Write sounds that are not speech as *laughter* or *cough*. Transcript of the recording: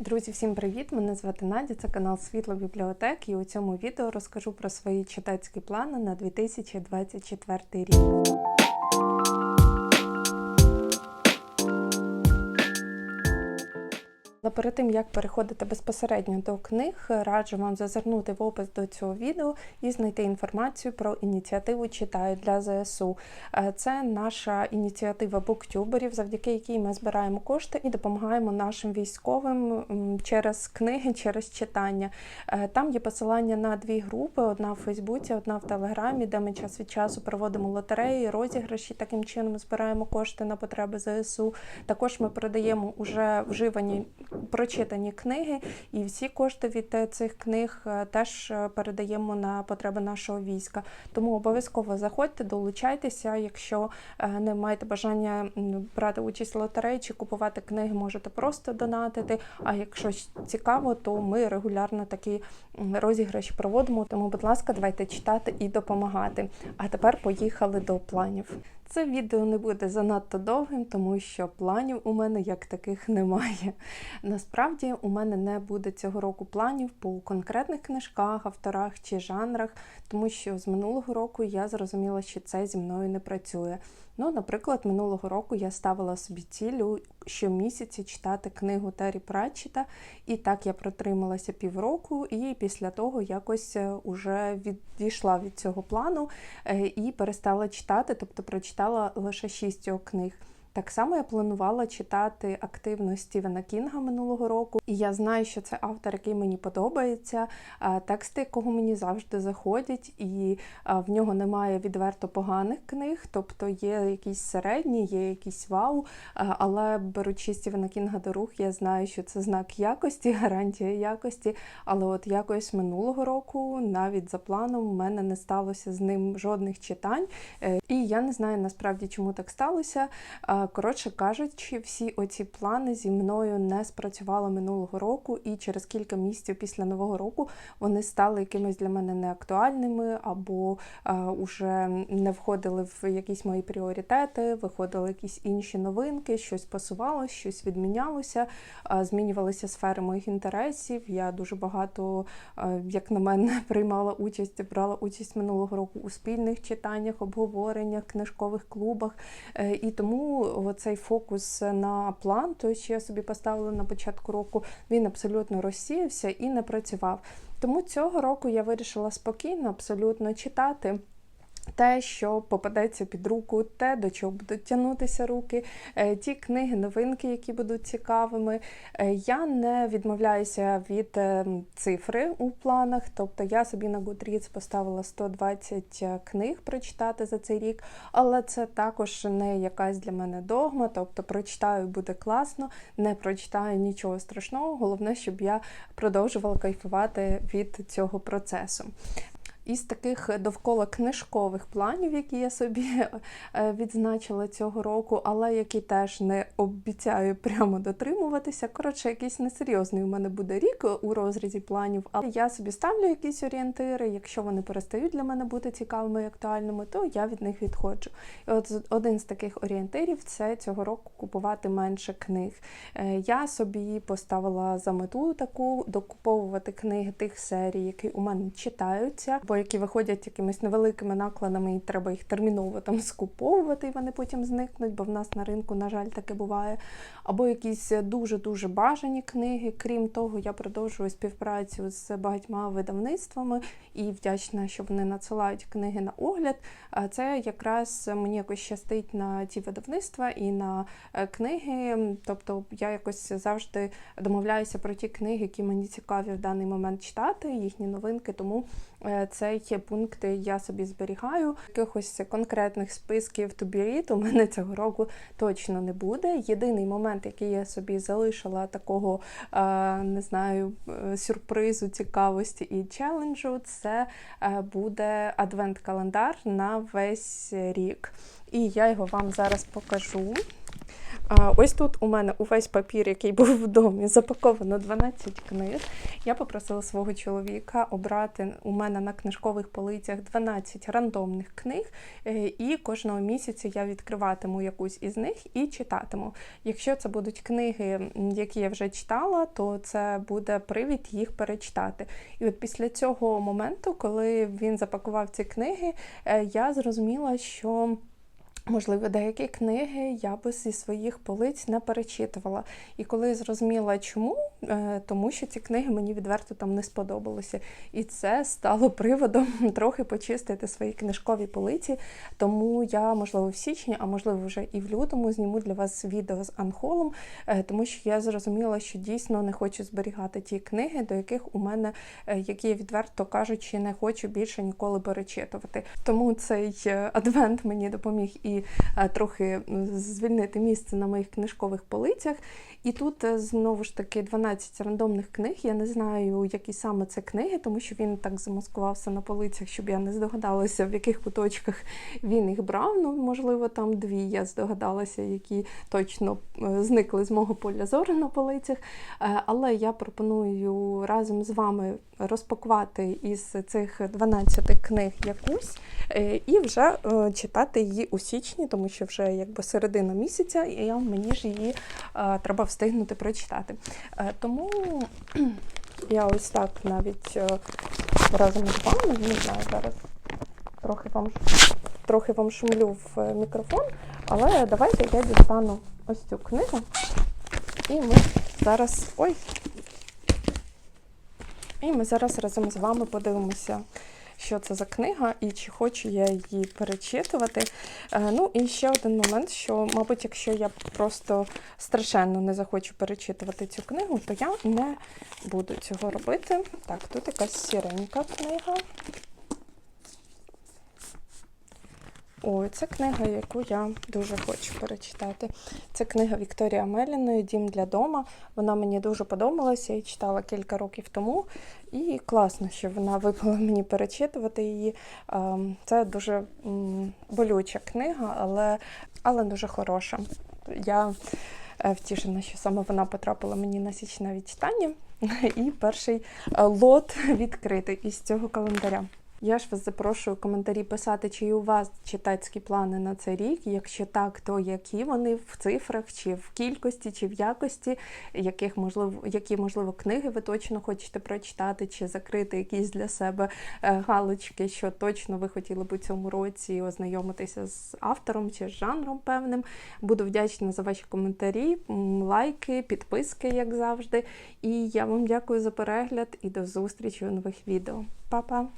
Друзі, всім привіт! Мене звати Надя, це канал Світло Бібліотек, і у цьому відео розкажу про свої читацькі плани на 2024 рік. Але перед тим як переходити безпосередньо до книг, раджу вам зазирнути в опис до цього відео і знайти інформацію про ініціативу Читаю для ЗСУ. Е, Це наша ініціатива буктюберів, завдяки якій ми збираємо кошти і допомагаємо нашим військовим через книги, через читання. Е, Там є посилання на дві групи: одна в Фейсбуці, одна в Телеграмі, де ми час від часу проводимо лотереї, розіграші. Таким чином збираємо кошти на потреби ЗСУ. Також ми продаємо уже вживані прочитані книги, і всі кошти від е, цих книг е, теж е, передаємо на потреби нашого війська. Тому обов'язково заходьте, долучайтеся. Якщо не маєте бажання брати участь в лотереї чи купувати книги, можете просто донатити. А якщо цікаво, то ми регулярно такі розіграші проводимо. Тому, будь ласка, давайте читати і допомагати. А тепер поїхали до планів. Це відео не буде занадто довгим, тому що планів у мене як таких немає. Насправді у мене не буде цього року планів по конкретних книжках, авторах чи жанрах, тому що з минулого року я зрозуміла, що це зі мною не працює. Ну, наприклад, минулого року я ставила собі цілю щомісяці читати книгу Террі Пратчета, і так я протрималася півроку, і після того якось е, уже відійшла від цього плану е, і перестала читати, тобто прочитала лише шість його книг. Так само я планувала читати активно Стівена Кінга минулого року, і я знаю, що це автор, який мені подобається, тексти, якого мені завжди заходять, і в нього немає відверто поганих книг, тобто є якісь середні, є якісь вау. Але беручи Стівена Кінга до рук, я знаю, що це знак якості, *laughs* гарантія якості. Але от якось минулого року, навіть за планом, в мене не сталося з ним жодних читань. Е, І я не знаю насправді, чому так сталося. Коротше кажучи, всі оці плани зі мною не спрацювали минулого року, і через кілька місяців після нового року вони стали якимись для мене неактуальними, або а, уже не входили в якісь мої пріоритети, виходили якісь інші новинки, щось посувалося, щось відмінялося, а, змінювалися сфери моїх інтересів. Я дуже багато, а, як на мене, *laughs* приймала участь, брала участь минулого року у спільних читаннях, обговореннях, книжкових клубах. Е, І тому цей фокус на план, той, що я собі поставила на початку року, він абсолютно розсіявся і не працював. Тому цього року я вирішила спокійно, абсолютно читати. Те, що попадеться під руку, те, до чого будуть тягнутися руки, е, ті книги, новинки, які будуть цікавими. Е, Я не відмовляюся від е, цифри у планах, тобто я собі на Goodreads поставила 120 книг прочитати за цей рік, але це також не якась для мене догма, тобто прочитаю буде класно, не прочитаю нічого страшного. Головне, щоб я продовжувала кайфувати від цього процесу. Із таких довкола книжкових планів, які я собі е, відзначила цього року, але які теж не обіцяю прямо дотримуватися. Коротше, якийсь несерйозний у мене буде рік у розрізі планів, але я собі ставлю якісь орієнтири. Якщо вони перестають для мене бути цікавими і актуальними, то я від них відходжу. І от один з таких орієнтирів це цього року купувати менше книг. Е, Я собі поставила за мету таку докуповувати книги тих серій, які у мене читаються, або які виходять якимись невеликими накладами, і треба їх терміново там скуповувати, і вони потім зникнуть, бо в нас на ринку, на жаль, таке буває. Або якісь дуже-дуже бажані книги. Крім того, я продовжую співпрацю з багатьма видавництвами і вдячна, що вони надсилають книги на огляд. Це якраз мені якось щастить на ті видавництва і на е, книги. Тобто я якось завжди домовляюся про ті книги, які мені цікаві в даний момент читати, їхні новинки. Тому е, цей пункти я собі зберігаю. Якихось конкретних списків read у мене цього року точно не буде. Єдиний момент, який я собі залишила такого, е, не знаю, е, сюрпризу, цікавості і челенджу, це буде адвент-календар на весь рік. І я його вам зараз покажу. А ось тут у мене увесь папір, який був в домі, запаковано 12 книг. Я попросила свого чоловіка обрати у мене на книжкових полицях 12 рандомних книг, е, і кожного місяця я відкриватиму якусь із них і читатиму. Якщо це будуть книги, які я вже читала, то це буде привід їх перечитати. І от після цього моменту, коли він запакував ці книги, е, я зрозуміла, що. Можливо, деякі книги я би зі своїх полиць не перечитувала. І коли зрозуміла, чому, Е, тому що ці книги мені відверто там не сподобалися. І це стало приводом *laughs* трохи почистити свої книжкові полиці. Тому я, можливо, в січні, а можливо, вже і в лютому зніму для вас відео з анхолом, е, тому що я зрозуміла, що дійсно не хочу зберігати ті книги, до яких у мене, е, які я відверто кажучи, не хочу більше ніколи перечитувати. Тому цей адвент мені допоміг і е, трохи звільнити місце на моїх книжкових полицях. І тут е, знову ж таки 12 рандомних книг. Я не знаю, які саме це книги, тому що він так замаскувався на полицях, щоб я не здогадалася, в яких куточках він їх брав. Ну, можливо, там дві я здогадалася, які точно е, зникли з мого поля зору на полицях. Але я пропоную разом з вами розпакувати із цих 12 книг якусь і вже читати її у січні, тому що вже якби середина місяця, і мені ж її е, треба встигнути прочитати. Е, Тому *clears throat* я ось так навіть е, разом з вами, не знаю, зараз трохи вам, трохи вам шумлю в е, мікрофон, але давайте я дістану ось цю книгу. І ми зараз. Ой! І ми зараз разом з вами подивимося, що це за книга і чи хочу я її перечитувати. Е, Ну і ще один момент, що, мабуть, якщо я просто страшенно не захочу перечитувати цю книгу, то я не буду цього робити. Так, тут якась сіренька книга. Ой, це книга, яку я дуже хочу перечитати. Це книга Вікторія Меліної Дім для дома. Вона мені дуже подобалася, я читала кілька років тому. І класно, що вона випала мені перечитувати її. Ем, Це дуже болюча книга, але, але дуже хороша. Я е, втішена, що саме вона потрапила мені на січневі читання. *laughs* І перший е, лот відкритий із цього календаря. Я ж вас запрошую в коментарі писати, чи у вас читацькі плани на цей рік. Якщо так, то які вони в цифрах, чи в кількості, чи в якості, яких можливо, які можливо книги ви точно хочете прочитати, чи закрити якісь для себе е, галочки, що точно ви хотіли б у цьому році ознайомитися з автором чи з жанром певним. Буду вдячна за ваші коментарі, лайки, підписки, як завжди. І я вам дякую за перегляд і до зустрічі у нових відео. Па-па!